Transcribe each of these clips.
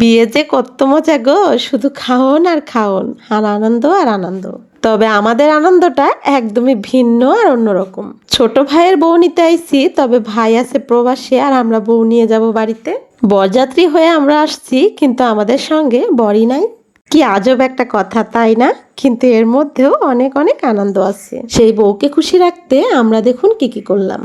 বিয়ে যে কত মজা গো, শুধু খাওন আর খাওন, আর আনন্দ আর আনন্দ। তবে আমাদের আনন্দটা একদমই ভিন্ন আর অন্যরকম। ছোট ভাইয়ের বউ নিতে আইছি, তবে ভাই আছে প্রবাসে আর আমরা বউ নিয়ে যাব বাড়িতে। বরযাত্রী হয়ে আমরা আসছি, কিন্তু আমাদের সঙ্গে বরই নাই। কি আজব একটা কথা, তাই না? কিন্তু এর মধ্যেও অনেক অনেক আনন্দ আছে। সেই বউকে খুশি রাখতে আমরা দেখুন কি কি করলাম।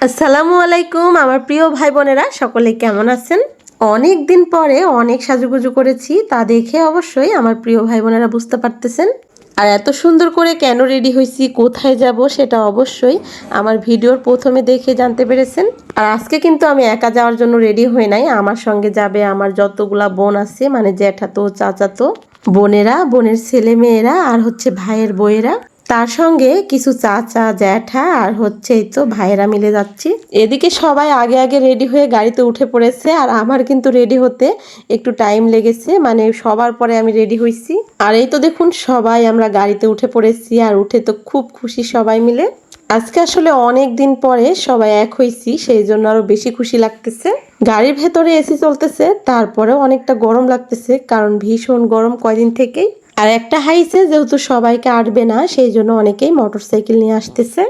আসসালামু আলাইকুম, আমার প্রিয় ভাই বোনেরা, সকলে কেমন আছেন? অনেক দিন পরে অনেক সাজুগুজু করেছি, তা দেখে অবশ্যই আমার প্রিয় ভাই বোনেরা বুঝতে পারতেছেন। আর এত সুন্দর করে কেন রেডি হয়েছি কোথায় যাব সেটা অবশ্যই আমার ভিডিওর প্রথমে দেখে জানতে পেরেছেন। আর আজকে কিন্তু আমি একা যাওয়ার জন্য রেডি হই নাই, আমার সঙ্গে যাবে আমার যতগুলা বোন আছে মানে জ্যাঠাতো, চাচাতো, বোনেরা, বোনের ছেলে মেয়েরা আর হচ্ছে ভাইয়ের বইয়েরা। তার সঙ্গে কিছু চাচা, জ্যাঠা আর হচ্ছে এই তো ভাইয়েরা মিলে যাচ্ছি। এদিকে সবাই আগে আগে রেডি হয়ে গাড়িতে উঠে পড়েছে আর আমার কিন্তু রেডি হতে একটু টাইম লেগেছে মানে সবার পরে আমি রেডি হয়েছি আর এই তো দেখুন সবাই আমরা গাড়িতে উঠে পড়েছি আর উঠে তো খুব খুশি সবাই মিলে। আজকে আসলে অনেক দিন পরে সবাই এক হয়েছি সেই জন্য আরও বেশি খুশি লাগতেছে। গাড়ির ভেতরে এসি চলতেছে, তারপরেও অনেকটা গরম লাগতেছে, কারণ ভীষণ গরম কয়দিন থেকেই। আর একটা হাইসে যেহেতু সবাইকে আটবে না সেই জন্য অনেকেই মোটরসাইকেল নিয়ে আসতেছে।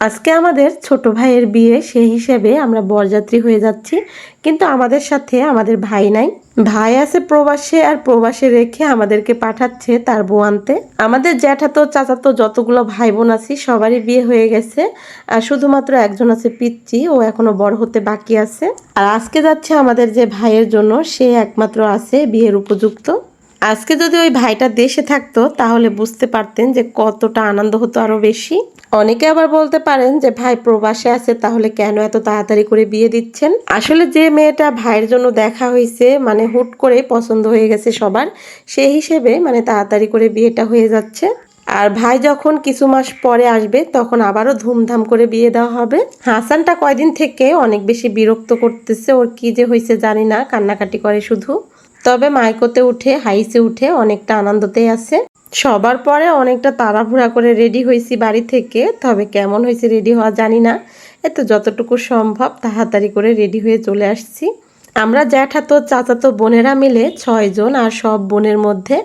আজকে আমাদের ছোট ভাইয়ের বিয়ে সেই হিসেবে আমরা বরযাত্রী হয়ে যাচ্ছি। কিন্তু আমাদের সাথে আমাদের ভাই নাই। ভাই আছে প্রবাসে আর প্রবাসে রেখে আমাদেরকে পাঠাচ্ছে তার বউ আনতে। আমাদের জ্যাঠাতো, চাচাতো যতগুলো ভাই বোন আছি, সবারই বিয়ে হয়ে গেছে। আর শুধুমাত্র একজন আছে পিচ্চি, ও এখনও বড় হতে বাকি আছে। আর আজকে যাচ্ছে আমাদের যে ভাইয়ের জন্য, সে একমাত্র আছে বিয়ের উপযুক্ত। আজকে যদি ওই ভাইটা দেশে থাকতো, তাহলে বুঝতে পারতেন যে কতটা আনন্দ হতো আরও বেশি। অনেকে আবার বলতে পারেন যে, ভাই, প্রবাসে আছে, তাহলে কেন এত তাড়াতাড়ি করে বিয়ে দিচ্ছেন? আসলে যে মেয়েটা ভাইয়ের জন্য দেখা হয়েছে মানে হুট করে পছন্দ হয়ে গেছে সবার সেই হিসেবে মানে তাড়াতাড়ি করে বিয়েটা হয়ে যাচ্ছে। আর ভাই যখন কিছু মাস পরে আসবে, তখন আবারও ধুমধাম করে বিয়ে দেওয়া হবে। হাসানটা কয়দিন থেকে অনেক বেশি বিরক্ত করতেছে, ওর কি যে হয়েছে জানি না, কান্নাকাটি করে শুধু। তবে মাইকোতে উঠে, হাইসে উঠে অনেকটা আনন্দতেই আছে। সবার পরে অনেকটা তাড়াহুড়া করে রেডি হয়েছি বাড়ি থেকে, তবে কেমন হয়েছে রেডি হওয়া জানি না। এতো যতটুকু সম্ভব তাড়াতাড়ি করে রেডি হয়ে চলে আসছি। আমরা জ্যাঠাতো, চাচাতো বোনেরা মিলে ছয়জন আর সব বোনের মধ্যে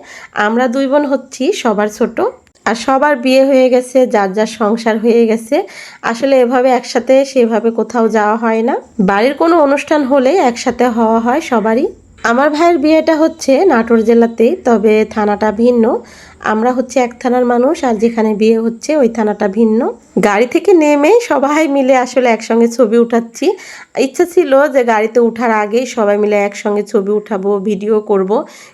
আমরা দুই বোন হচ্ছি সবার ছোট। আর সবার বিয়ে হয়ে গেছে, যার যার সংসার হয়ে গেছে। আসলে এভাবে একসাথে সেভাবে কোথাও যাওয়া হয় না। বাড়ির কোনো অনুষ্ঠান হলে একসাথে হওয়া হয় সবারই। আমার ভাইয়ের বিয়েটা হচ্ছে নাটোর জেলাতেই তবে থানাটা ভিন্ন। আমরা হচ্ছে এক থানার মানুষ আর যেখানে বিয়ে হচ্ছে ওই থানাটা ভিন্ন। গাড়ি থেকে নেমে সবাই মিলে আসলে একসঙ্গে ছবি উঠাচ্ছি। ইচ্ছা ছিল যে গাড়িতে উঠার আগেই সবাই মিলে একসঙ্গে ছবি উঠাবো, ভিডিও করব,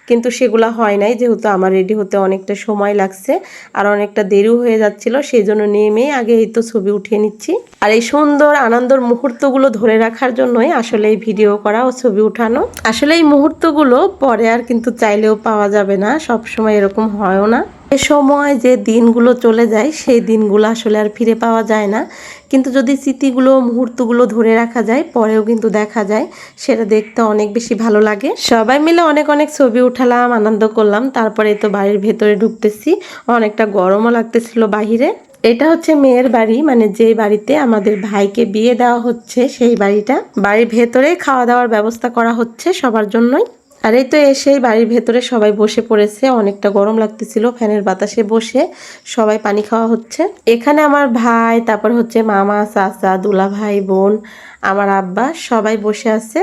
কিন্তু সেগুলো হয় নাই যেহেতু আমার রেডি হতে অনেকটা সময় লাগছে আর অনেকটা দেরিও হয়ে যাচ্ছিল সেই জন্য নেমে আগে এই তো ছবি উঠিয়ে নিচ্ছি। আর এই সুন্দর আনন্দর মুহূর্তগুলো ধরে রাখার জন্যই আসলে এই ভিডিও করা ও ছবি উঠানো। আসলে এই মুহূর্তগুলো পরে আর কিন্তু চাইলেও পাওয়া যাবে না সব সময় এরকম হয়ও না। এ সময় যে দিনগুলো চলে যায়, সেই দিনগুলো আসলে আর ফিরে পাওয়া যায় না। কিন্তু যদি স্মৃতিগুলো, মুহূর্তগুলো ধরে রাখা যায়, পরেও কিন্তু দেখা যায়, সেটা দেখতে অনেক বেশি ভালো লাগে। সবাই মিলে অনেক অনেক ছবি উঠালাম, আনন্দ করলাম। তারপরে তো বাড়ির ভেতরে ঢুকতেছি। অনেকটা গরমও লাগতেছিল বাহিরে। এটা হচ্ছে মেয়ের বাড়ি মানে যে বাড়িতে আমাদের ভাইকে বিয়ে দেওয়া হচ্ছে, সেই বাড়িটা। বাড়ির ভেতরে খাওয়া দাওয়ার ব্যবস্থা করা হচ্ছে সবার জন্যই। আর এই তো এসেই বাড়ির ভেতরে সবাই বসে পড়েছে। অনেকটা গরম লাগতেছিল, ফ্যানের বাতাসে বসে সবাই পানি খাওয়া হচ্ছে। এখানে আমার ভাই, তারপর হচ্ছে মামা, চাচা, দুলা ভাই, বোন, আমার আব্বা সবাই বসে আছে।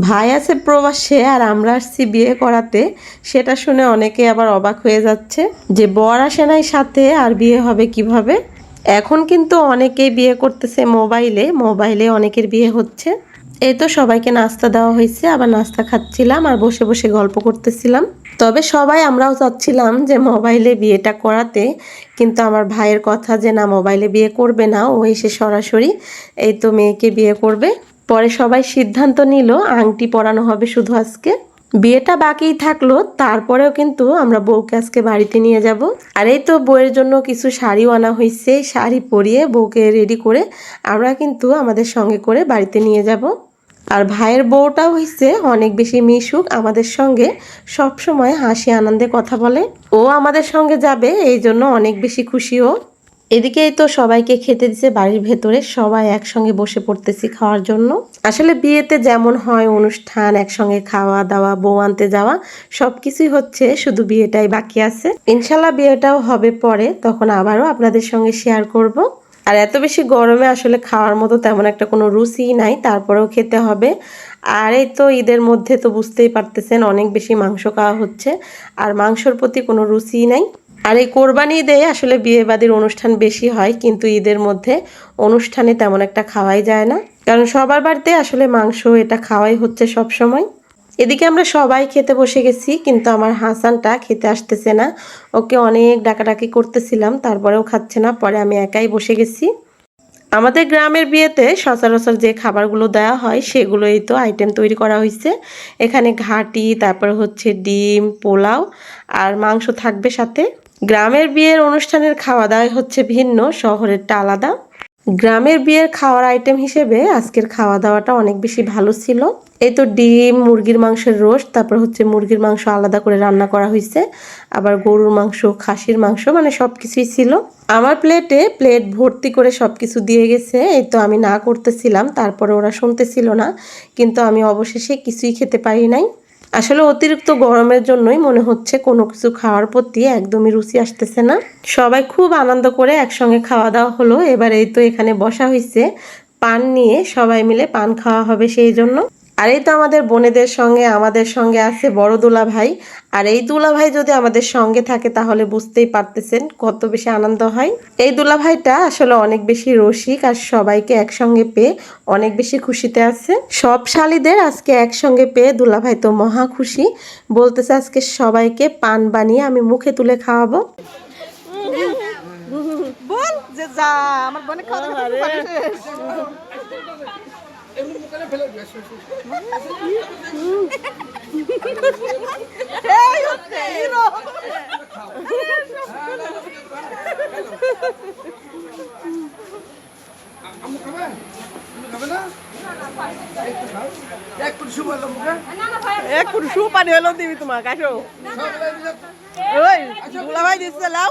ভাই আছে প্রবাসে আর আমরা আসছি বিয়ে করাতে। সেটা শুনে অনেকে আবার অবাক হয়ে যাচ্ছে যে বর আসে নাই সাথে আর বিয়ে হবে কীভাবে? এখন কিন্তু অনেকেই বিয়ে করতেছে মোবাইলে মোবাইলে অনেকের বিয়ে হচ্ছে। এই তো সবাইকে নাস্তা দেওয়া হয়েছে, আবার নাস্তা খাচ্ছিলাম আর বসে বসে গল্প করতেছিলাম। তবে সবাই আমরাও চাচ্ছিলাম যে মোবাইলে বিয়েটা করাতে, কিন্তু আমার ভাইয়ের কথা যে না মোবাইলে বিয়ে করবে না, ও এসে সরাসরি এই তো মেয়েকে বিয়ে করবে। পরে সবাই সিদ্ধান্ত নিল আংটি পরানো হবে শুধু আজকে। বিয়েটা বাকিই থাকল, তারপরেও কিন্তু আমরা বউকে আজকে বাড়িতে নিয়ে যাব। আর এই তো বউয়ের জন্য কিছু শাড়িও আনা হয়েছে, শাড়ি পরিয়ে বউকে রেডি করে আমরা কিন্তু আমাদের সঙ্গে করে বাড়িতে নিয়ে যাব। আর ভাইয়ের বউটাও হয়েছে অনেক বেশি মিশুক, আমাদের সঙ্গে সব সময় হাসি আনন্দে কথা বলে। ও আমাদের সঙ্গে যাবে, এই জন্য অনেক বেশি খুশি ও এদিকেই তো সবাইকে খেতে দিছে বাড়ির ভেতরে, সবাই একসঙ্গে বসে পড়তেছি খাওয়ার জন্য। আসলে বিয়েতে যেমন হয় অনুষ্ঠান, একসঙ্গে খাওয়া দাওয়া, বউ আনতে যাওয়া, সবকিছুই হচ্ছে, শুধু বিয়েটাই বাকি আছে। ইনশাল্লাহ বিয়েটাও হবে পরে, তখন আবারও আপনাদের সঙ্গে শেয়ার করব। আর এত বেশি গরমে আসলে খাওয়ার মতো তেমন একটা কোনো রুচি নাই, তারপরেও খেতে হবে। আর এই তো ঈদের মধ্যে তো বুঝতেই পারতেছেন অনেক বেশি মাংস খাওয়া হচ্ছে, আর মাংসর প্রতি কোনো রুচিই নাই। আর এই কোরবানি ঈদে আসলে বিয়ে বাদির অনুষ্ঠান বেশি হয়, কিন্তু ঈদের মধ্যে অনুষ্ঠানে তেমন একটা খাওয়াই যায় না। কারণ সবার বাড়িতে আসলে মাংস এটা খাওয়াই হচ্ছে সব সময়। এদিকে আমরা সবাই খেতে বসে গেছি, কিন্তু আমার হাসানটা খেতে আসতেছে না। ওকে অনেক ডাকাডাকি করতেছিলাম, তারপরেও খাচ্ছে না, পরে আমি একাই বসে গেছি। আমাদের গ্রামের বিয়েতে সচরাচর যে খাবারগুলো দেওয়া হয়, সেগুলোই তো আইটেম তৈরি করা হয়েছে এখানে ঘাটি, তারপর হচ্ছে ডিম, পোলাও আর মাংস থাকবে সাথে। গ্রামের বিয়ের অনুষ্ঠানের খাওয়া দাওয়া হচ্ছে ভিন্ন, শহরেরটা আলাদা। গ্রামের বিয়ের খাওয়ার আইটেম হিসেবে আজকের খাওয়া দাওয়াটা অনেক বেশি ভালো ছিল। এই তো ডিম, মুরগির মাংসের রোস্ট, তারপর হচ্ছে মুরগির মাংস আলাদা করে রান্না করা হয়েছে আবার গরুর মাংস, খাসির মাংস মানে সব কিছুই ছিল। আমার প্লেটে প্লেট ভর্তি করে সব কিছু দিয়ে গেছে। এই তো আমি না করতেছিলাম, তারপরে ওরা শুনতেছিল না। কিন্তু আমি অবশেষে কিছুই খেতে পারি নাই। আসলে অতিরিক্ত গরমের জন্যই মনে হচ্ছে কোনো কিছু খাওয়ার প্রতি একদমই রুচি আসতেছে না। সবাই খুব আনন্দ করে একসঙ্গে খাওয়া দাওয়া হলো। এবার এই তো এখানে বসা হয়েছে পান নিয়ে সবাই মিলে পান খাওয়া হবে সেই জন্য। আর এই তো আমাদের বোনেদের সঙ্গে আমাদের সঙ্গে আছে বড় দুলা ভাই আর এই দুলা ভাই যদি আমাদের সঙ্গে থাকে তাহলে বুঝতেই পারতেছেন কত বেশি আনন্দ হয়। এই দুলা ভাইটা আসলে অনেক বেশি রসিক আর সবাইকে একসঙ্গে পেয়ে অনেক বেশি খুশিতে আছে। সব শালিদের আজকে একসঙ্গে পেয়ে দুলা ভাই তো মহা খুশি। বলতেছে আজকে সবাইকে পান বানিয়ে আমি মুখে তুলে খাওয়াবো। বল যে যা আমার বোনে খাওয়া দাওয়া করতে পারিস। এই হচ্ছে hero। আম্মু খাবে? তুমি না? মুখে। এক পানি হলো দিবি তোমাকে আসো। ওই দুলা ভাই দিচ্ছে লাও।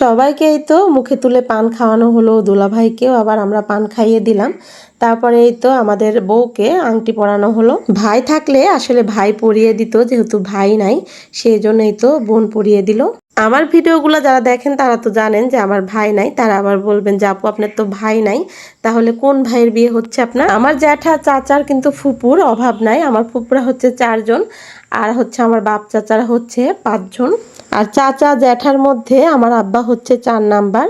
সবাইকে এই তো মুখে তুলে পান খাওয়ানো হলো দুলাভাইকেও, আবার আমরা পান খাইয়ে দিলাম। তারপরে এই তো আমাদের বউকে আংটি পরানো হলো। ভাই থাকলে আসলে ভাই পরিয়ে দিত, যেহেতু ভাই নাই সেই জন্যই তো বোন পরিয়ে দিল। আমার ভিডিওগুলো যারা দেখেন তারা তো জানেন যে আমার ভাই নাই, তারা আবার বলবেন যে, আপু, আপনার তো ভাই নাই, তাহলে কোন ভাইয়ের বিয়ে হচ্ছে আপনার? আমার জ্যাঠা, চাচার কিন্তু ফুপুর অভাব নাই, আমার ফুপুরা হচ্ছে চারজন। আর হচ্ছে আমার বাপ চাচারা হচ্ছে পাঁচজন। আর চাচা জ্যাঠার মধ্যে আমার আব্বা হচ্ছে চার নাম্বার।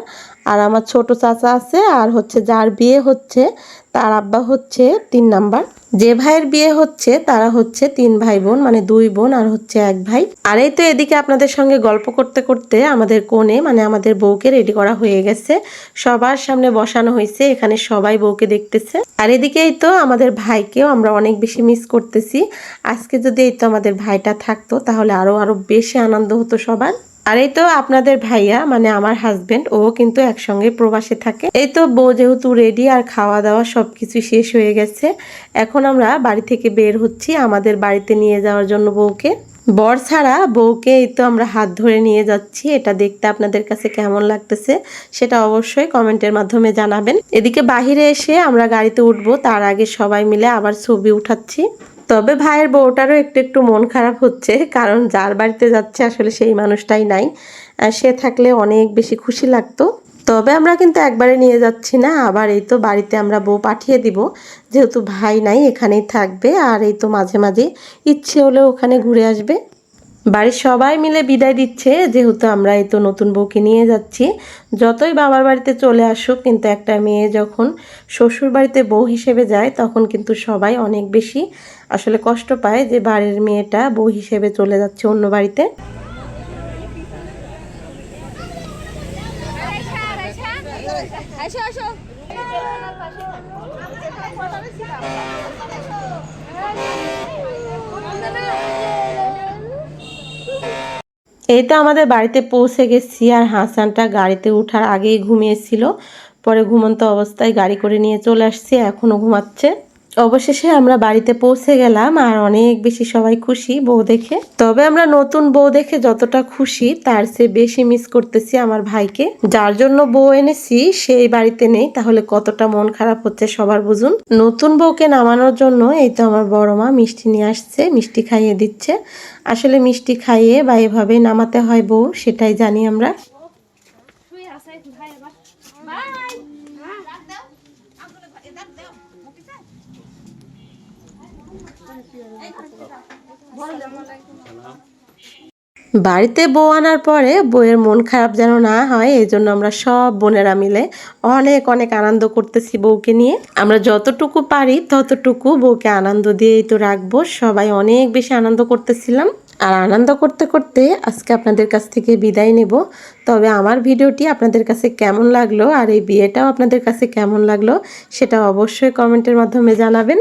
আর আমার ছোট চাচা আছে আর হচ্ছে যার বিয়ে হচ্ছে তার আব্বা হচ্ছে তিন নাম্বার। যে ভাইয়ের বিয়ে হচ্ছে, তারা হচ্ছে তিন ভাই বোন মানে দুই বোন আর হচ্ছে এক ভাই। আর এই তো এদিকে আপনাদের সঙ্গে গল্প করতে করতে আমাদের কোণে মানে আমাদের বউকে রেডি করা হয়ে গেছে। সবার সামনে বসানো হয়েছে, এখানে সবাই বউকে দেখতেছে। আর এদিকেই তো আমাদের ভাইকেও আমরা অনেক বেশি মিস করতেছি। আজকে যদি এই তো আমাদের ভাইটা থাকতো, তাহলে আরও আরও বেশি আনন্দ হতো সবার। আর এই তো আপনাদের ভাইয়া মানে আমার হাজবেন্ড ও কিন্তু একসঙ্গে প্রবাসে থাকে। এই তো বউ যেহেতু রেডি আর খাওয়া দাওয়া সবকিছু শেষ হয়ে গেছে, এখন আমরা বাড়ি থেকে বের হচ্ছি আমাদের বাড়িতে নিয়ে যাওয়ার জন্য বউকে। বর ছাড়া বউকে এই তো আমরা হাত ধরে নিয়ে যাচ্ছি, এটা দেখতে আপনাদের কাছে কেমন লাগতেছে সেটা অবশ্যই কমেন্টের মাধ্যমে জানাবেন। এদিকে বাহিরে এসে আমরা গাড়িতে উঠবো, তার আগে সবাই মিলে আবার ছবি উঠাচ্ছি। তবে ভাইয়ের বউটারও একটু একটু মন খারাপ হচ্ছে, কারণ যার বাড়িতে যাচ্ছে আসলে সেই মানুষটাই নাই। সে থাকলে অনেক বেশি খুশি লাগতো। তবে আমরা কিন্তু একবারে নিয়ে যাচ্ছি না, আবার এই তো বাড়িতে আমরা বউ পাঠিয়ে দিব। যেহেতু ভাই নাই, এখানেই থাকবে, আর এই তো মাঝে মাঝে ইচ্ছে হলে ওখানে ঘুরে আসবে। বাড়ির সবাই মিলে বিদায় দিচ্ছে, যেহেতু আমরা এই তো নতুন বউকে নিয়ে যাচ্ছি। যতই বাবার বাড়িতে চলে আসুক, কিন্তু একটা মেয়ে যখন শ্বশুর বাড়িতে বউ হিসেবে যায়, তখন কিন্তু সবাই অনেক বেশি আসলে কষ্ট পায় যে বাড়ির মেয়েটা বউ হিসেবে চলে যাচ্ছে অন্য বাড়িতে। আসো আসো এই তো আমাদের বাড়িতে পৌঁছে গেছি আর হাসানটা গাড়িতে ওঠার আগেই ঘুমিয়েছিল। পরে ঘুমন্ত অবস্থায় গাড়ি করে নিয়ে চলে আসছি, এখনও ঘুমাচ্ছে। অবশেষে আমরা বাড়িতে পৌঁছে গেলাম আর অনেক বেশি সবাই খুশি বউ দেখে। তবে আমরা নতুন বউ দেখে যতটা খুশি তার চেয়ে বেশি মিস করতেছি আমার ভাইকে। যার জন্য বউ এনেছি, সেই বাড়িতে নেই, তাহলে কতটা মন খারাপ হচ্ছে সবার বুঝুন। নতুন বউকে নামানোর জন্য এই তো আমার বড় মা মিষ্টি নিয়ে আসছে, মিষ্টি খাইয়ে দিচ্ছে। আসলে মিষ্টি খাইয়ে বা এভাবে নামাতে হয় বউ, সেটাই জানি আমরা শুয়ে আছে ভাই আবার বাই বাড়িতে বউ আনার পরে বউয়ের মন খারাপ যেন না হয়, এই জন্য আমরা সব বোনেরা মিলে অনেক অনেক আনন্দ করতেছি বউকে নিয়ে। আমরা যতটুকু পারি ততটুকু বউকে আনন্দ দিয়েই তো রাখব। সবাই অনেক বেশি আনন্দ করতেছিলাম। আর আনন্দ করতে করতে আজকে আপনাদের কাছ থেকে বিদায় নেব। তবে আমার ভিডিওটি আপনাদের কাছে কেমন লাগল আর এই বিয়েটাও আপনাদের কাছে কেমন লাগল সেটা অবশ্যই কমেন্টের মাধ্যমে জানাবেন।